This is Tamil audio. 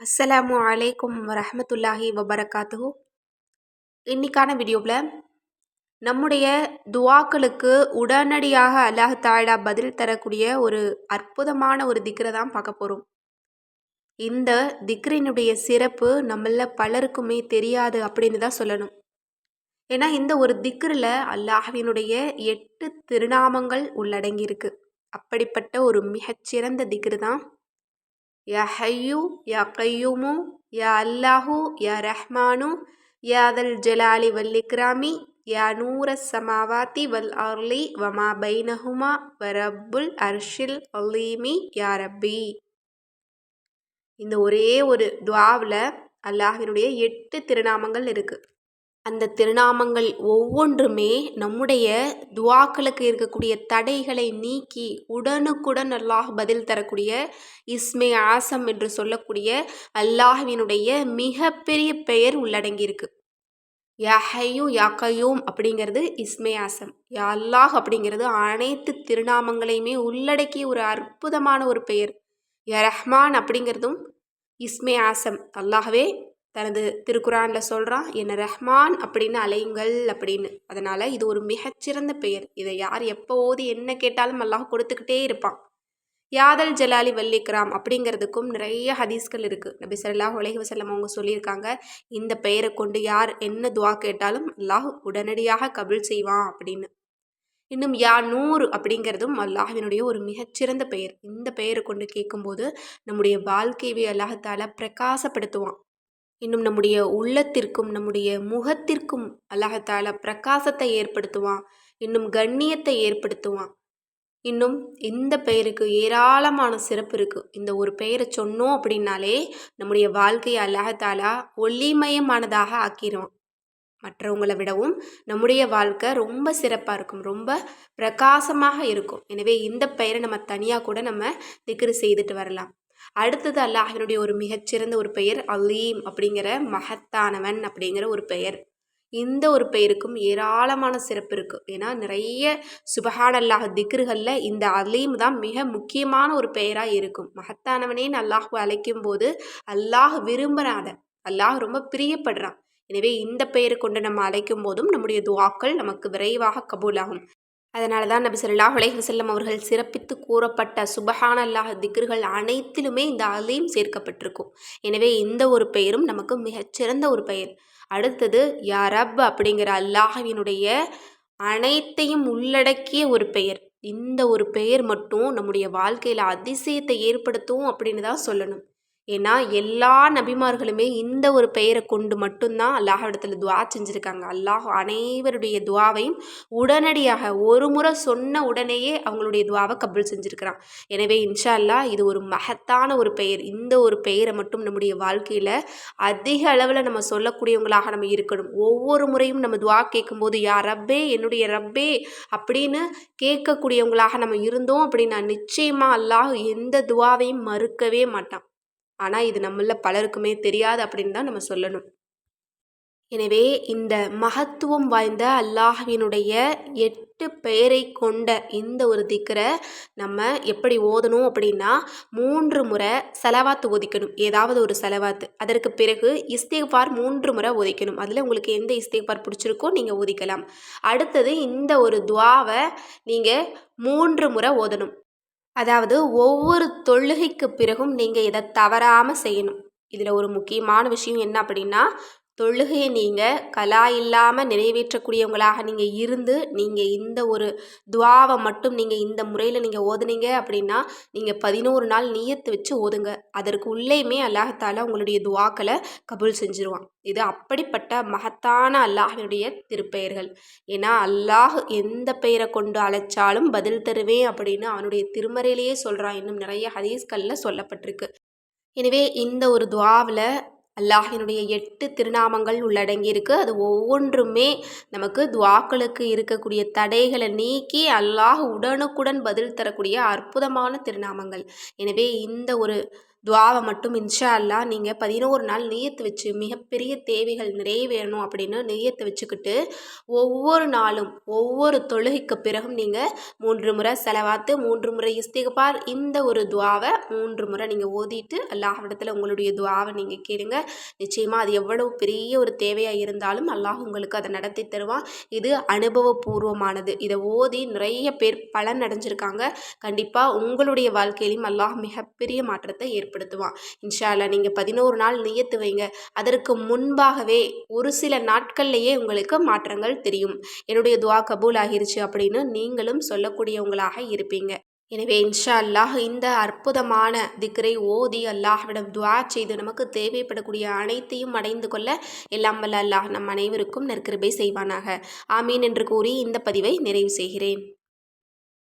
அஸ்ஸலாமு அலைக்கும் வரஹ்மத்துல்லாஹி வபரகாத்து இன்னைக்கான வீடியோவில் நம்முடைய துவாக்களுக்கு உடனடியாக அல்லாஹ் தாலா பதில் தரக்கூடிய ஒரு அற்புதமான ஒரு திக்ரை தான் பார்க்க போகிறோம் இந்த திக்ரினுடைய சிறப்பு நம்மள பலருக்குமே தெரியாது அப்படின்னு தான் சொல்லணும். ஏன்னா இந்த ஒரு திக்ரில் அல்லாஹினுடைய எட்டு திருநாமங்கள் உள்ளடங்கியிருக்கு. அப்படிப்பட்ட ஒரு மிகச்சிறந்த திக்ரு தான் யா ஹையு யா கையுமு யா அல்லாஹு யா ரஹ்மானு யா அதல் ஜலாலி வல் இக்ராமி யா நூர சமாவாத்தி வல் அர்லி வமா பைனஹுமா வரப்புல் அர்ஷில் அலீமி யா ரப்பி. இந்த ஒரே ஒரு துவாவில் அல்லாஹினுடைய எட்டு திருநாமங்கள் இருக்குது அந்த திருநாமங்கள் ஒவ்வொன்றுமே நம்முடைய துவாக்களுக்கு இருக்கக்கூடிய தடைகளை நீக்கி உடனுக்குடன் அல்லாஹ் பதில் தரக்கூடிய இஸ்மே ஆசம் என்று சொல்லக்கூடிய அல்லாஹ்வினுடைய மிகப்பெரிய பெயர் உள்ளடங்கியிருக்கு. யாஹையு யாக்கையும் அப்படிங்கிறது இஸ்மே ஆசம். யா அல்லாஹ் அப்படிங்கிறது அனைத்து திருநாமங்களையுமே உள்ளடக்கிய ஒரு அற்புதமான ஒரு பெயர். ய ரஹ்மான் அப்படிங்கிறதும் இஸ்மே ஆசம். அல்லாஹவே தனது திருக்குறானில் சொல்கிறான் என்னை ரஹ்மான் அப்படின்னு அலையுங்கள் அப்படின்னு. அதனால் இது ஒரு மிகச்சிறந்த பெயர். இதை யார் எப்போ ஓதி என்ன கேட்டாலும் அல்லாஹ் கொடுத்துக்கிட்டே இருப்பான். யாதல் ஜலாலி வல்லிக்ராம் அப்படிங்கிறதுக்கும் நிறைய ஹதீஸ்கள் இருக்குது நபி சொல்லாஹ் உலகி வசல்லம் அவங்க சொல்லியிருக்காங்க இந்த பெயரை கொண்டு யார் என்ன துவா கேட்டாலும் அல்லாஹ் உடனடியாக கபில் செய்வான் அப்படின்னு. இன்னும் யா நூறு அப்படிங்கிறதும் அல்லாஹினுடைய ஒரு மிகச்சிறந்த பெயர். இந்த பெயரை கொண்டு கேட்கும்போது நம்முடைய வாழ்க்கையை அல்லாஹால பிரகாசப்படுத்துவான். இன்னும் நம்முடைய உள்ளத்திற்கும் நம்முடைய முகத்திற்கும் அல்லாஹால பிரகாசத்தை ஏற்படுத்துவான். இன்னும் கண்ணியத்தை ஏற்படுத்துவான். இன்னும் இந்த பெயருக்கு ஏராளமான சிறப்பு இருக்குது இந்த ஒரு பெயரை சொன்னோம் அப்படின்னாலே நம்முடைய வாழ்க்கையை அல்லாஹாலா ஒளிமயமானதாக ஆக்கிடுவான் மற்றவங்களை விடவும் நம்முடைய வாழ்க்கை ரொம்ப சிறப்பாக இருக்கும். ரொம்ப பிரகாசமாக இருக்கும். எனவே இந்த பெயரை நம்ம தனியாக கூட நம்ம திக்ரு செய்துட்டு வரலாம். அடுத்தது அல்லாஹினுடைய ஒரு மிகச்சிறந்த ஒரு பெயர் அலீம் அப்படிங்கிற மகத்தானவன் அப்படிங்கிற ஒரு பெயர். இந்த ஒரு பெயருக்கும் ஏராளமான சிறப்பு இருக்குது ஏன்னா நிறைய சுபஹான் அல்லாஹ் திக்ருகளில் இந்த அலீம் தான் மிக முக்கியமான ஒரு பெயராக இருக்கும். மகத்தானவனே அல்லாஹ் அழைக்கும் போது அல்லாஹ் விரும்புகிறாத அல்லாஹ் ரொம்ப பிரியப்படுறான். எனவே இந்த பெயரை கொண்டு நம்ம அழைக்கும் போதும் நம்முடைய துவாக்கள் நமக்கு விரைவாக கபூலாகும். அதனால தான் நபி சொல்லாஹ் அலைஹசல்லம் அவர்கள் சிறப்பித்து கூறப்பட்ட சுபஹான் அல்லாஹ் திக்ருகள் அனைத்திலுமே இந்த அலீம் சேர்க்கப்பட்டிருக்கும். எனவே இந்த ஒரு பெயரும் நமக்கு மிகச்சிறந்த ஒரு பெயர். அடுத்தது யாரப் அப்படிங்கிற அல்லாஹவினுடைய அனைத்தையும் உள்ளடக்கிய ஒரு பெயர். இந்த ஒரு பெயர் மட்டும் நம்முடைய வாழ்க்கையில் அதிசயத்தை ஏற்படுத்தும் அப்படின்னு தான் சொல்லணும். ஏன்னா எல்லா நபிமார்களுமே இந்த ஒரு பெயரை கொண்டு மட்டும்தான் அல்லாஹிடத்தில் துவா செஞ்சுருக்காங்க. அல்லாஹ் அனைவருடைய துவாவையும் உடனடியாக ஒரு முறை சொன்ன உடனேயே அவங்களுடைய துவாவை கபுல் செஞ்சுருக்கிறான். எனவே இன்ஷா அல்லா இது ஒரு மகத்தான ஒரு பெயர். இந்த ஒரு பெயரை மட்டும் நம்முடைய வாழ்க்கையில் அதிக அளவில் நம்ம சொல்லக்கூடியவங்களாக நம்ம இருக்கணும். ஒவ்வொரு முறையும் நம்ம துவா கேட்கும்போது யா ரப்பே என்னுடைய ரப்பே அப்படின்னு கேட்கக்கூடியவங்களாக நம்ம இருந்தோம் அப்படின்னா நிச்சயமாக அல்லாஹ் எந்த துவாவையும் மறுக்கவே மாட்டான். ஆனால் இது நம்மள பலருக்குமே தெரியாது அப்படின்னு தான் நம்ம சொல்லணும். எனவே இந்த மகத்துவம் வாய்ந்த அல்லாஹ்வினுடைய எட்டு பெயரை கொண்ட இந்த ஒரு திக்கரை நம்ம எப்படி ஓதணும் அப்படின்னா மூன்று முறை செலவாத்து ஒதிக்கணும். ஏதாவது ஒரு செலவாத்து. அதற்கு பிறகு இஸ்திகார் மூன்று முறை ஒதிக்கணும். அதில் உங்களுக்கு எந்த இஸ்திகார் பிடிச்சிருக்கோ நீங்கள் ஒதிக்கலாம். அடுத்தது இந்த ஒரு துவாவை நீங்கள் மூன்று முறை ஓதணும். அதாவது ஒவ்வொரு தொழுகைக்கு பிறகும் நீங்கள் இதை தவறாமல் செய்யணும். இதில் ஒரு முக்கியமான விஷயம் என்ன அப்படின்னா தொழுகையை நீங்கள் கலா இல்லாமல் நிறைவேற்றக்கூடியவங்களாக நீங்கள் இருந்து நீங்கள் இந்த ஒரு துவாவை மட்டும் நீங்கள் இந்த முறையில் நீங்கள் ஓதுனீங்க அப்படின்னா நீங்கள் பதினோரு நாள் நீயத்து வச்சு ஓதுங்க. அதற்கு உள்ளேயுமே அல்லாஹால உங்களுடைய துவாக்களை கபூல் செஞ்சுருவான். இது அப்படிப்பட்ட மகத்தான அல்லாஹினுடைய திருப்பெயர்கள். ஏன்னா அல்லாஹ் எந்த பெயரை கொண்டு அழைச்சாலும் பதில் தருவேன் அப்படின்னு அவனுடைய திருமறையிலேயே சொல்கிறான் இன்னும் நிறைய ஹதீஸ்களில் சொல்லப்பட்டிருக்கு. எனவே இந்த ஒரு துவாவில் அல்லாஹினுடைய எட்டு திருநாமங்கள் உள்ளடங்கியிருக்கு. அது ஒவ்வொன்றுமே நமக்கு துவாக்களுக்கு இருக்கக்கூடிய தடைகளை நீக்கி அல்லாஹ் உடனுக்குடன் பதில் தரக்கூடிய அற்புதமான திருநாமங்கள். எனவே இந்த ஒரு துவாவை மட்டும் இன்ஷா அல்லா நீங்கள் பதினோரு நாள் நியத்து வச்சு மிகப்பெரிய தேவைகள் நிறைவேறணும் அப்படின்னு நியத்து வச்சுக்கிட்டு ஒவ்வொரு நாளும் ஒவ்வொரு தொழுகைக்கு பிறகும் நீங்கள் மூன்று முறை செலவாத்து மூன்று முறை இஸ்திகபார் இந்த ஒரு துவாவை மூன்று முறை நீங்கள் ஓதிட்டு அல்லாஹிடத்தில் உங்களுடைய துவாவை நீங்கள் கேளுங்க. நிச்சயமாக அது எவ்வளவு பெரிய ஒரு தேவையாக இருந்தாலும் அல்லாஹ் உங்களுக்கு அதை நடத்தி தருவான். இது அனுபவபூர்வமானது. இதை ஓதி நிறைய பேர் பலன் அடைஞ்சிருக்காங்க. கண்டிப்பாக உங்களுடைய வாழ்க்கையிலும் அல்லாஹ் மிகப்பெரிய மாற்றத்தை ஏற்படுத்துவான். இன்ஷால்லா நீங்கள் பதினோரு நாள் நியத்து வைங்க. அதற்கு முன்பாகவே ஒரு சில நாட்கள்லேயே உங்களுக்கு மாற்றங்கள் தெரியும். என்னுடைய துவா கபூல் ஆகிருச்சு அப்படின்னு நீங்களும் சொல்லக்கூடியவங்களாக இருப்பீங்க. எனவே இன்ஷா அல்லாஹ் இந்த அற்புதமான திக்ரை ஓதி அல்லாஹ்விடம் துவா செய்து நமக்கு தேவைப்படக்கூடிய அனைத்தையும் அடைந்து கொள்ள எல்லாம் வல்ல அல்லாஹ் நம் அனைவருக்கும் நற்கிருபை செய்வானாக. ஆமீன் என்று கூறி இந்த பதிவை நிறைவு செய்கிறேன்.